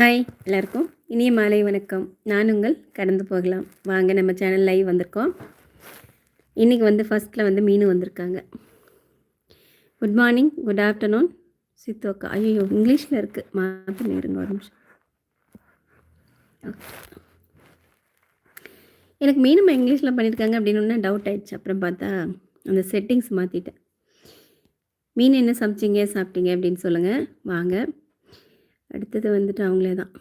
Hi எல்லாருக்கும் இனிய மாலை வணக்கம். நான் உங்கள் கடந்து போகலாம். வாங்க நம்ம சேனல் லைவ் வந்திருக்கோம். இன்றைக்கி வந்து ஃபஸ்ட்டில் வந்து மீன் வந்திருக்காங்க. குட் மார்னிங் குட் ஆஃப்டர்நூன் சித்தோக்கா ஐயோ இங்கிலீஷில் இருக்குது மாற்றி இருங்க ஒரு நிமிஷம். எனக்கு மீனும் இங்கிலீஷில் பண்ணியிருக்காங்க அப்படின்னு டவுட் ஆயிடுச்சு. அப்புறம் பார்த்தா அந்த செட்டிங்ஸ் மாற்றிட்டேன் மீன் என்ன சமைச்சிங்க சாப்பிட்டீங்க அப்படின்னு சொல்லுங்கள் வாங்க. அடுத்தது வந்துட்டு அவங்களே தான்.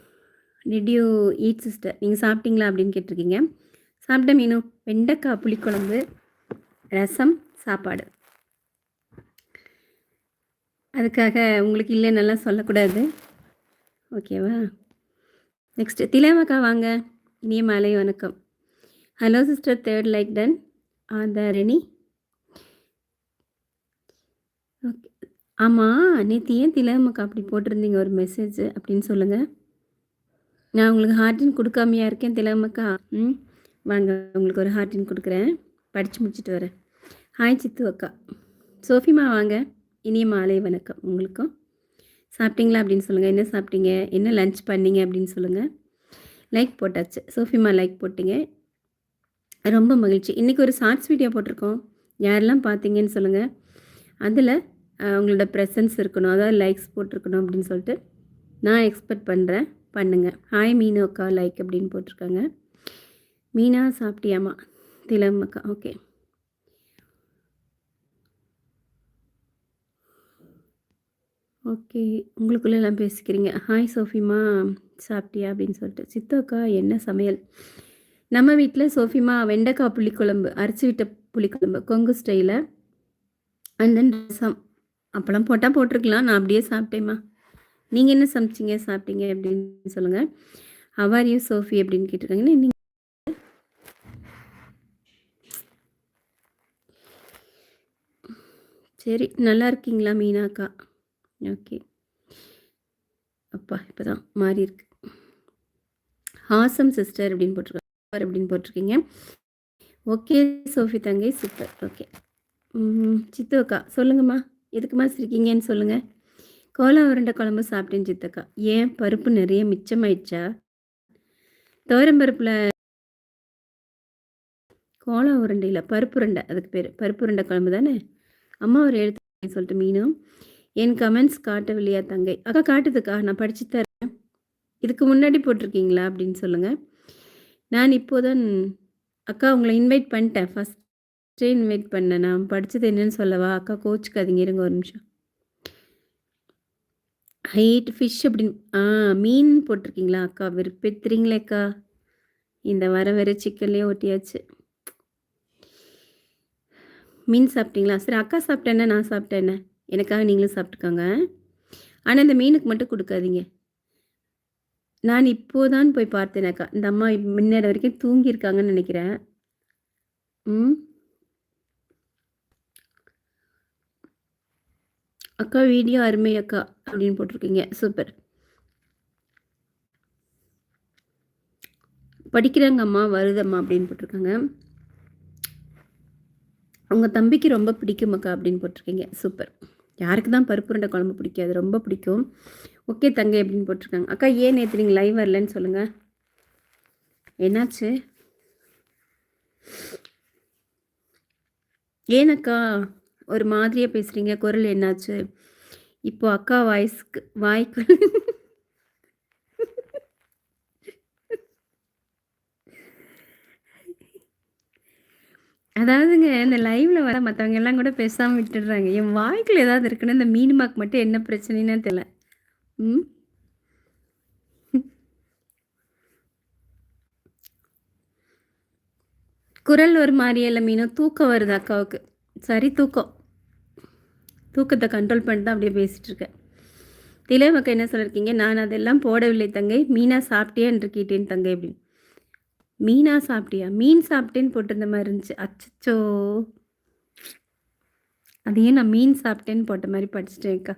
டிட் யூ ஈட் சிஸ்டர் நீங்கள் சாப்பிட்டீங்களா அப்படின்னு கேட்டிருக்கீங்க. சாப்பிட்ட மீனும் வெண்டைக்காய் புளிக்குழம்பு ரசம் சாப்பாடு. அதுக்காக உங்களுக்கு இல்லைன்னெல்லாம் சொல்லக்கூடாது. ஓகேவா? நெக்ஸ்ட்டு திலேவாக்கா வாங்க. இனிய மாலை வணக்கம். Hello sister third like done are the Rennie okay ஆமாம் நேற்று ஏன் திலகமுக்கு அப்படி போட்டிருந்தீங்க? ஒரு மெசேஜ் அப்படின்னு சொல்லுங்கள் நான் உங்களுக்கு ஹார்டின் கொடுக்காமையா இருக்கேன் திலகமக்கா ம் வாங்க உங்களுக்கு ஒரு ஹார்டின் கொடுக்குறேன். படித்து முடிச்சுட்டு வரேன். ஹாய் சித்து அக்கா. சோஃபிமா வாங்க. இனிய மாலை வணக்கம் உங்களுக்கும். சாப்பிட்டீங்களா அப்படின்னு சொல்லுங்கள் என்ன சாப்பிட்டீங்க? என்ன லஞ்ச் பண்ணீங்க அப்படின்னு சொல்லுங்கள் லைக் போட்டாச்சு. சோஃபிமா லைக் போட்டிங்க. ரொம்ப மகிழ்ச்சி. இன்றைக்கி ஒரு ஷார்ட்ஸ் வீடியோ போட்டிருக்கோம். யாரெல்லாம் பார்த்தீங்கன்னு சொல்லுங்கள் அதில் உங்களோட ப்ரெசன்ஸ் இருக்கணும். அதாவது லைக்ஸ் போட்டிருக்கணும் அப்படின்னு சொல்லிட்டு நான் எக்ஸ்பெக்ட் பண்ணுறேன் பண்ணுங்கள் ஹாய் மீனு அக்கா லைக் அப்படின்னு போட்டிருக்காங்க. மீனா சாப்பிட்டியாமா திலம் அக்கா ஓகே ஓகே உங்களுக்குள்ளெல்லாம் பேசிக்கிறீங்க. ஹாய் சோஃபிமா சாப்பிட்டியா அப்படின்னு சொல்லிட்டு. சித்தோக்கா என்ன சமையல்? நம்ம வீட்டில் சோஃபிமா வெண்டைக்காய் புளிக்குழம்பு அரைச்சி விட்ட புளிக்குழம்பு கொங்கு ஸ்டைலில் அண்ட் தென் ரசம். அப்பளம் போட்டால் போட்டிருக்கலாம். நான் அப்படியே சாப்பிட்டேம்மா. நீங்கள் என்ன சமைச்சிங்க? சாப்பிட்டீங்க அப்படின்னு சொல்லுங்கள் அவார் யூ சோஃபி அப்படின்னு கேட்டிருக்காங்கன்னா நீங்கள் சரி நல்லா இருக்கீங்களா மீனாக்கா? ஓகே அப்பா இப்போ தான் மாறி இருக்கு. ஹாசம் சிஸ்டர் அப்படின்னு போட்டிருக்காங்க அப்படின்னு போட்டிருக்கீங்க. ஓகே சோஃபி தங்கை சூப்பர் ஓகே சித்து அக்கா சொல்லுங்கம்மா. எதுக்குமா சிரிக்கீங்கன்னு சொல்லுங்கள் கோலா உருண்டை குழம்பு சாப்பிட்டேன் சித்தக்கா. ஏன்? பருப்பு நிறைய மிச்சமாயிடுச்சா? பருப்பில் கோலம் உருண்டையில் பருப்பு உருண்டை. அதுக்கு பேர். பருப்பு உருண்டை குழம்பு தானே? அம்மா ஒரு எழுத்து சொல்லிட்டு மீனும் என் கமெண்ட்ஸ் காட்டவில்லையா தங்கை? அக்கா காட்டுதுக்கா. நான் படிச்சு தரேன். இதுக்கு முன்னாடி போட்டிருக்கீங்களா அப்படின்னு சொல்லுங்கள் நான் இப்போதான் அக்கா உங்களை இன்வைட் பண்ணிட்டேன். ஃபஸ்ட் ஃபஸ்ட்டே இன்வைட் பண்ணேன் நான் படித்தது என்னன்னு சொல்லவா? அக்கா கோச்சுக்காதீங்க. இருங்க ஒரு நிமிஷம். ஹைட் ஃபிஷ் அப்படின்னு ஆ மீன் போட்டிருக்கீங்களா? அக்கா விருப்பத்துறீங்களே அக்கா. இந்த வர வர சிக்கன்லேயே ஒட்டியாச்சு மீன் சாப்பிட்டீங்களா? சரி அக்கா சாப்பிட்டேன்னா நான் சாப்பிட்டேன்னே எனக்காக நீங்களும் சாப்பிட்டுக்கோங்க. ஆனால் இந்த மீனுக்கு மட்டும் கொடுக்காதீங்க. நான் இப்போதான் போய் பார்த்தேன் அக்கா. இந்த அம்மா முன்னேற வரைக்கும் தூங்கியிருக்காங்கன்னு நினைக்கிறேன். ம்? அக்கா வீடியோ அருமை அக்கா அப்படின்னு போட்டிருக்கீங்க. சூப்பர் படிக்கிறாங்க அம்மா வருதம்மா அப்படின்னு போட்டிருக்காங்க. உங்கள் தம்பிக்கு ரொம்ப பிடிக்கும் அக்கா அப்படின்னு போட்டிருக்கீங்க. சூப்பர் யாருக்கு தான் பருப்புரண்டை குழம்பு பிடிக்காது ரொம்ப பிடிக்கும். ஓகே தங்கை அப்படின்னு போட்டிருக்காங்க. அக்கா ஏன் நேற்று நீங்கள் லைவ் வரலன்னு சொல்லுங்கள் என்னாச்சு? ஏனக்கா ஒரு மாதிரியாக பேசுகிறீங்க குரல் என்னாச்சு? இப்போ அக்கா வாய்ஸ்க்கு வாய்க்கு அதாவதுங்க இந்த லைவில் வர மற்றவங்க எல்லாம் கூட பேசாமல் விட்டுடுறாங்க. என் வாய்க்குள்ள ஏதாவது இருக்குன்னு இந்த மீன் மார்க் மட்டும் என்ன பிரச்சனைன்னு தெரியல. ம்? குரல் ஒரு மாதிரியல்ல மீனும் தூக்கம் வருது அக்காவுக்கு? சரி தூக்கம். தூக்கத்தை கண்ட்ரோல் பண்ணிட்டு தான் அப்படியே பேசிகிட்டு இருக்கேன் திலேமக்கா என்ன சொல்லியிருக்கீங்க நான் அதெல்லாம் போடவில்லை தங்கை. மீனா சாப்பிட்டியா என்று கேட்டேன் தங்கை அப்படின்னு. மீனா சாப்பிட்டியா? மீன் சாப்பிட்டேன்னு போட்டிருந்த மாதிரி இருந்துச்சு. அச்சச்சோ. அதையே நான் மீன் சாப்பிட்டேன்னு போட்ட மாதிரி படிச்சிட்டேன்க்கா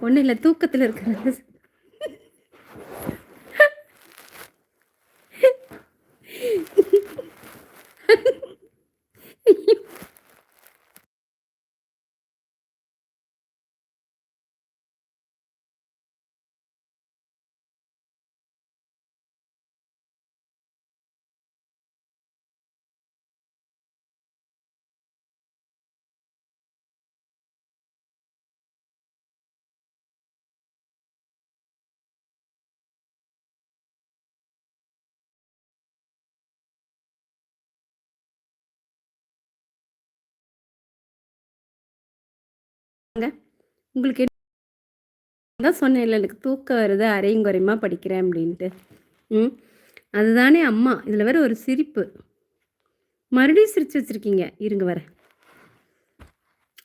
ஒன்றும் இல்லை தூக்கத்தில் இருக்கிறது. உங்களுக்கு என்ன தான் சொன்னேன்ல எனக்கு தூக்கம் வருது அரையும் குறையுமா படிக்கிறேன் அப்படின்ட்டு. ம். அதுதானே அம்மா. இதில் வேற ஒரு சிரிப்பு. மறுபடியும் சிரிச்சு வச்சுருக்கீங்க. இருங்க வர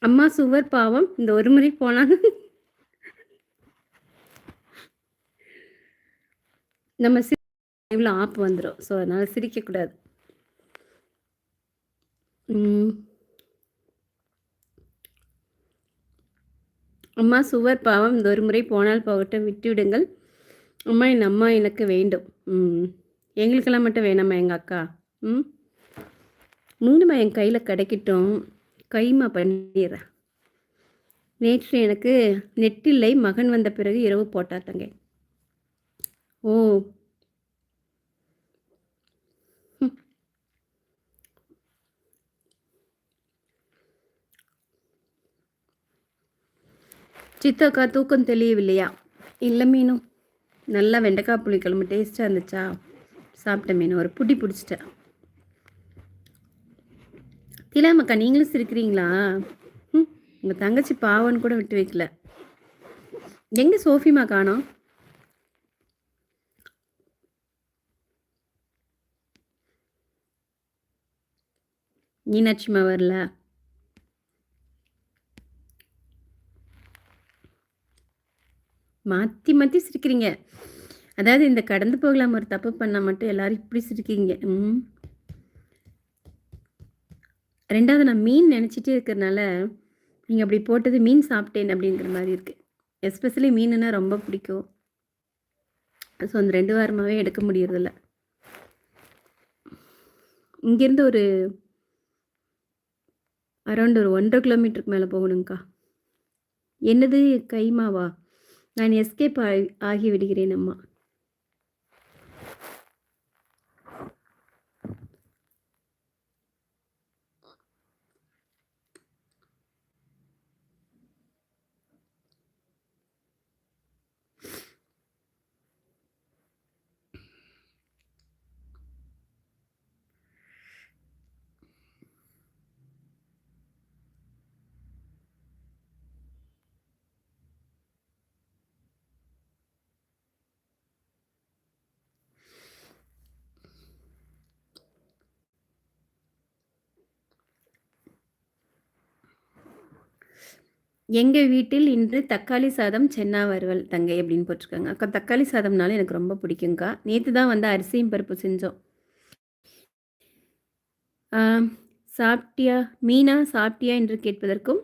அம்மா சுவர் பாவம். இந்த ஒரு முறை போனாங்க. நம்ம இவ்வளோ ஆப் வந்துடும் ஸோ அதனால் சிரிக்கக்கூடாது. அம்மா சுவர் பாவம் இந்த ஒரு முறை போனால் போகட்டும் விட்டுவிடுங்கள். அம்மா என் அம்மா எனக்கு வேண்டும். ம். எங்களுக்கெல்லாம் மட்டும் வேணாம்மா எங்கள் அக்கா? ம். மூணுமா என் கையில் கிடைக்கட்டும். கைமா பண்ணிடுறேன் நேற்று எனக்கு நெட்டில்லை மகன் வந்த பிறகு இரவு போட்டாத்தங்க ஓ சித்தக்கா தூக்கம் தெளியவில்லையா? இல்லை மீனும் நல்லா வெண்டைக்காய் புளிக்கிழமை டேஸ்ட்டாக இருந்துச்சா? சாப்பிட்ட மீன். ஒரு புடி பிடிச்சிட்டேன் திலாமக்கா நீங்களும் சிரிக்கிறீங்களா? ம் உங்கள் தங்கச்சி பாவன்னு கூட விட்டு வைக்கல. எங்கே சோஃபிமா காணோம்? மீனாட்சிமா வரல. மாற்றி மாற்றி சிரிக்கிறீங்க. அதாவது இந்த கடந்து போகலாம் ஒரு தப்பு பண்ணால் மட்டும் எல்லோரும் இப்படி சிரிக்கிறீங்க. ம். ரெண்டாவது நான் மீன் நினச்சிட்டே இருக்கிறனால நீங்கள் அப்படி போட்டது மீன் சாப்பிட்டேன் அப்படிங்கிற மாதிரி இருக்குது எஸ்பெஷலி மீனுன்னா ரொம்ப பிடிக்கும். ஸோ அந்த ரெண்டு வாரமாகவே எடுக்க முடியறதில்ல. இங்கேருந்து ஒரு அரௌண்ட் ஒரு ஒன்றரை கிலோமீட்டருக்கு மேலே போகணுங்க்கா என்னது கைமாவா நான் எஸ்கேப் ஆகி ஆகிவிடுகிறேன் அம்மா. எங்கள் வீட்டில் இன்று தக்காளி சாதம் சென்னா வறுவல் தங்கை அப்படின்னு போட்டிருக்காங்க. அக்கா தக்காளி சாதம்னாலும் எனக்கு ரொம்ப பிடிக்குங்க்கா நேற்று தான் வந்து அரிசியும் பருப்பு செஞ்சோம். சாப்பிட்டியா? மீனா சாப்பிட்டியா என்று கேட்பதற்கும்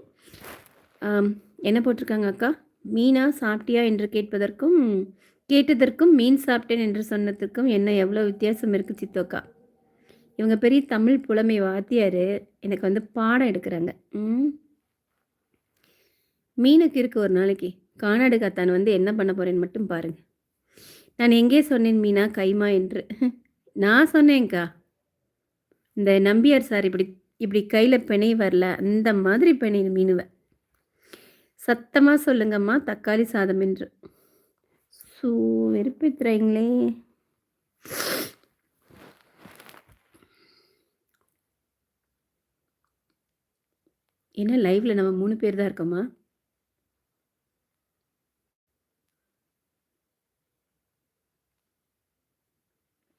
என்ன போட்டிருக்காங்க அக்கா? மீனா சாப்பிட்டியா என்று கேட்பதற்கும் கேட்டதற்கும் மீன் சாப்பிட்டேன் என்று சொன்னதுக்கும் என்ன எவ்வளோ வித்தியாசம் இருக்குது சித்தோக்கா. இவங்க பெரிய தமிழ் புலமை வாத்தியார். எனக்கு வந்து பாடம் எடுக்கிறாங்க. ம். மீனுக்கு இருக்கு ஒரு நாளைக்கு. கானாடு காத்தான் வந்து என்ன பண்ண போகிறேன்னு மட்டும் பாருங்கள் நான் எங்கே சொன்னேன் மீனா? கைமா என்று. நான் சொன்னேங்க்கா இந்த நம்பியார் சார் இப்படி இப்படி கையில் பிணை வரல. அந்த மாதிரி பிணை மீனுவை. சத்தமாக சொல்லுங்கம்மா தக்காளி சாதம் என்று. ஸோ வெறுப்பித்துறீங்களே என்ன லைவில் நம்ம மூணு பேர் தான் இருக்கோமா?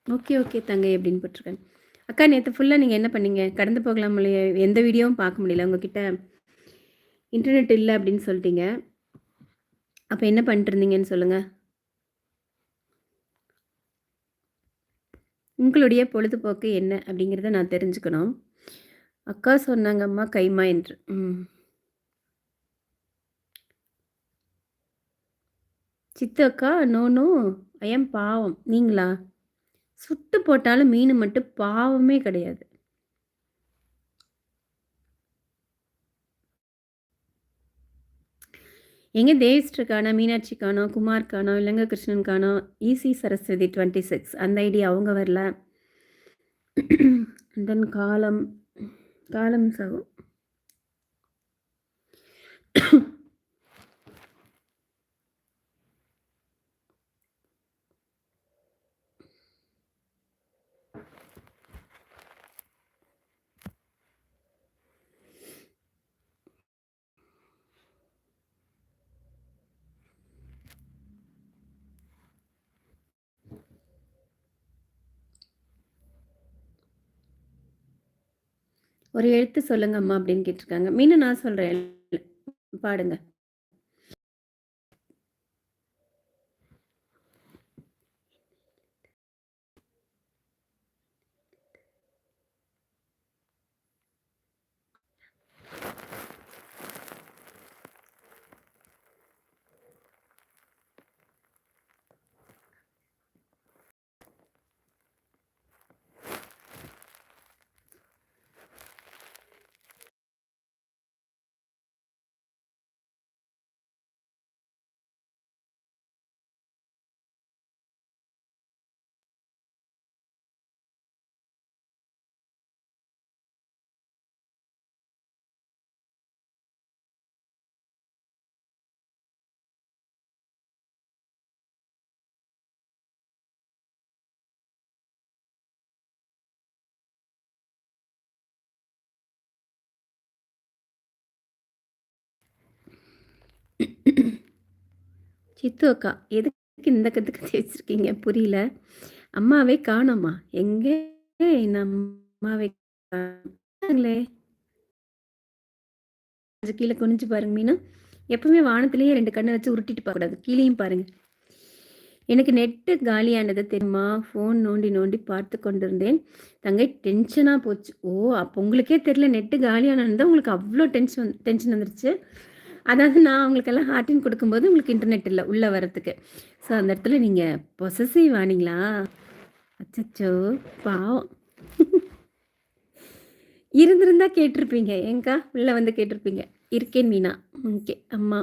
ஓகே ஓகே தங்கை அப்படின்னு போட்டிருக்கேன் அக்கா நேற்று ஃபுல்லாக நீங்கள் என்ன பண்ணீங்க? கடந்து போகலாம் இல்லையா? எந்த வீடியோவும் பார்க்க முடியல. உங்ககிட்ட இன்டர்நெட் இல்லை அப்படின்னு சொல்லிட்டீங்க. அப்போ என்ன பண்ணிட்டுருந்தீங்கன்னு சொல்லுங்கள் உங்களுடைய பொழுதுபோக்கு என்ன அப்படிங்கிறத நான் தெரிஞ்சுக்கணும். அக்கா சொன்னாங்க அம்மா கைமா என்று. ம். சித்து அக்கா நோ நோ ஐயம் பாவம். நீங்களா? சுட்டு போட்டாலும் மீன் மட்டும் பாவமே கிடையாது. எங்கே தேவிஸ்டருக்கானோ மீனாட்சிக்கானோ மீனாட்சி காணோம் குமார் காணோம் இலங்கை கிருஷ்ணன் காணோம் ஈசி சரஸ்வதி டுவெண்ட்டி சிக்ஸ் அந்த ஐடியா அவங்க வரல. தென் காலம் காலம் சகோ. ஒரு எழுத்து சொல்லுங்க அம்மா அப்படின்னு கேட்டிருக்காங்க. மீண்டும் நான் சொல்றேன். பாடுங்க. சித்து அக்கா எதுக்கு இந்த கத்து கத்தி புரியல. அம்மாவே காணோமா? எங்கே என் அம்மாவே காணங்களே? கொஞ்சம் கீழே குனிஞ்சு பாருங்க மீனா. எப்பவுமே வானத்திலேயே ரெண்டு கண்ணை வச்சு உருட்டிட்டு பார்க்கக்கூடாது கீழேயும் பாருங்க. எனக்கு நெட்டு காலியானது தெரியுமா? ஃபோன் நோண்டி நோண்டி பார்த்து கொண்டிருந்தேன். தங்கை டென்ஷனாக போச்சு. ஓ அப்போ உங்களுக்கே தெரியல நெட்டு காலியானது உங்களுக்கு அவ்வளோ டென்ஷன் டென்ஷன் வந்துருச்சு. அதாவது நான் அவங்களுக்கெல்லாம் ஹார்டின் கொடுக்கும்போது உங்களுக்கு இன்டர்நெட் இல்லை உள்ளே வரத்துக்கு ஸோ அந்த இடத்துல நீங்கள் பொசசிவ் ஆனீங்களா? அச்சச்சோ பாவம். இருந்திருந்தா கேட்டிருப்பீங்க. ஏங்கா உள்ளே வந்து கேட்டிருப்பீங்க. இருக்கேன் மீனா. ஓகே அம்மா.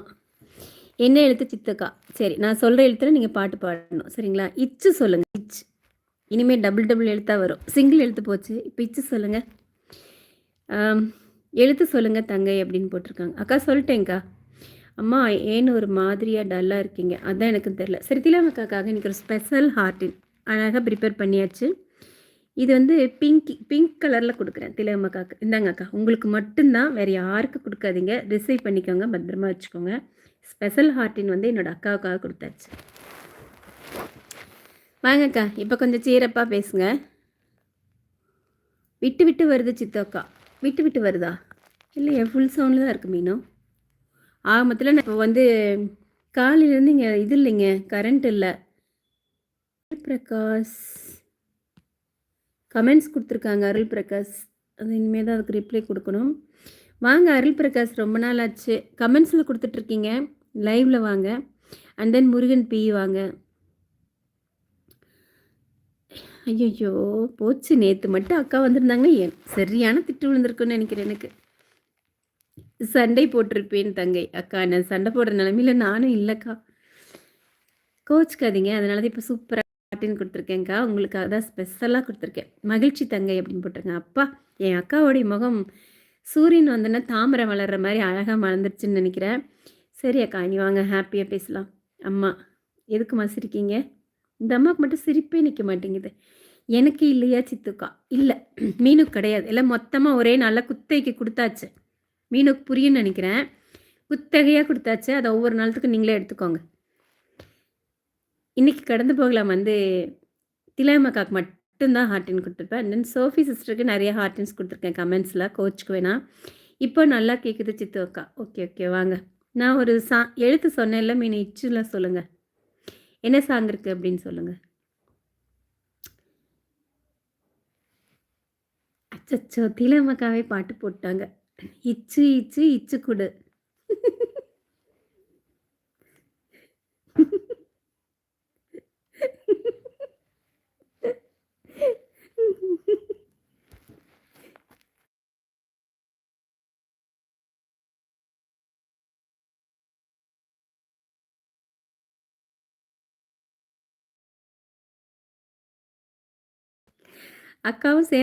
என்ன எழுத்து சித்தக்கா? சரி நான் சொல்கிற எழுத்துல நீங்கள் பாட்டு பாடணும். சரிங்களா? இச்சு சொல்லுங்கள் இச் இனிமேல் டபுள் டபுள் எழுத்தாக வரும். சிங்கிள் எழுத்து போச்சு. இப்போ இச்சு சொல்லுங்கள் எழுத்து சொல்லுங்கள் தங்கை அப்படின்னு போட்டிருக்காங்க. அக்கா சொல்லிட்டேங்க்கா அம்மா ஏன்னு ஒரு மாதிரியாக டல்லாக இருக்கீங்க? அதான் எனக்கு தெரில சரி திலாமக்காக்காக இன்றைக்கி ஒரு ஸ்பெஷல் ஹார்ட்டின் அழகாக ப்ரிப்பேர் பண்ணியாச்சு. இது வந்து பிங்க் பிங்க் கலரில் கொடுக்குறேன் திலகமக்காக்கு இந்தாங்க அக்கா உங்களுக்கு மட்டும்தான் வேறு யாருக்கு கொடுக்காதீங்க. ரிசீவ் பண்ணிக்கோங்க பத்திரமா வச்சுக்கோங்க. ஸ்பெஷல் ஹார்ட்டின் வந்து என்னோடய அக்காவுக்காக கொடுத்தாச்சு. வாங்கக்கா இப்போ கொஞ்சம் சீரப்பாக பேசுங்க. விட்டு விட்டு வருது சித்தோக்கா. விட்டு விட்டு வருதா இல்லையே ஃபுல் சவுண்டில் தான் இருக்குது மீனும் ஆகமத்தில் நான் இப்போ வந்து காலையிலேருந்து இங்கே இது இல்லைங்க கரண்ட் இல்லை. பிரகாஷ் கமெண்ட்ஸ் கொடுத்துருக்காங்க அருள் பிரகாஷ் அது இனிமேல் தான் அதுக்கு ரிப்ளை கொடுக்கணும். வாங்க அருள் பிரகாஷ் ரொம்ப நாள் ஆச்சு. கமெண்ட்ஸில் கொடுத்துட்ருக்கீங்க லைவில் வாங்க. அண்ட் தென் முருகன் பி வாங்க. ஐயோ போச்சு. நேற்று மட்டும் அக்கா வந்திருந்தாங்க. சரியான திட்டு விழுந்திருக்குன்னு நினைக்கிறேன் எனக்கு. சண்டை போட்டிருப்பேன் தங்கை. அக்கா நான் சண்டை போடுற நிலமையில நானும் இல்லைக்கா. கோச்சுக்காதீங்க. அதனால தான் இப்போ சூப்பராக பாட்டின்னு கொடுத்துருக்கேங்க்கா உங்களுக்கு அதான் ஸ்பெஷலாக கொடுத்துருக்கேன். மகிழ்ச்சி தங்கை அப்படின்னு போட்டிருக்கேன். அப்பா என் அக்காவோடைய முகம் சூரியன் வந்தோன்னா தாமரை வளர்கிற மாதிரி அழகாக மலர்ந்துருச்சுன்னு நினைக்கிறேன். சரி அக்கா நீ வாங்க. ஹாப்பியாக பேசலாம். அம்மா எதுக்குமா சிரிக்கீங்க? இந்த அம்மாவுக்கு மட்டும் சிரிப்பே நிற்க மாட்டேங்குது. எனக்கு இல்லையா சித்துக்கா? இல்லை. மீனுக்கு கிடையாது. எல்லாம் மொத்தமாக ஒரே நாளில் குத்தைக்கு கொடுத்தாச்சு. மீனுக்கு புரியும்னு நினைக்கிறேன். குத்தகையாக கொடுத்தாச்சு. அதை ஒவ்வொரு நாளத்துக்கும் நீங்களே எடுத்துக்கோங்க. இன்றைக்கி கடந்து போகலாம் வந்து திலாமக்காக்கு மட்டும்தான் ஹார்டின் கொடுத்துருப்பேன். தென் சோஃபி சிஸ்டருக்கு நிறைய ஹார்டின்ஸ் கொடுத்துருக்கேன். கமெண்ட்ஸில் கோச்சுக்கு வேணாம் இப்போ நல்லா கேட்குது சித்து அக்கா ஓகே ஓகே வாங்க. நான் ஒரு சா எழுத்து சொன்னேன்ல மீன் இச்சுலாம் சொல்லுங்கள் என்ன சாங் இருக்குது அப்படின்னு சொல்லுங்கள் அச்சச்சோ திலமக்காவே பாட்டு போட்டாங்க. இச்சு இச்சு இச்சு கொடு. அக்காவும் சே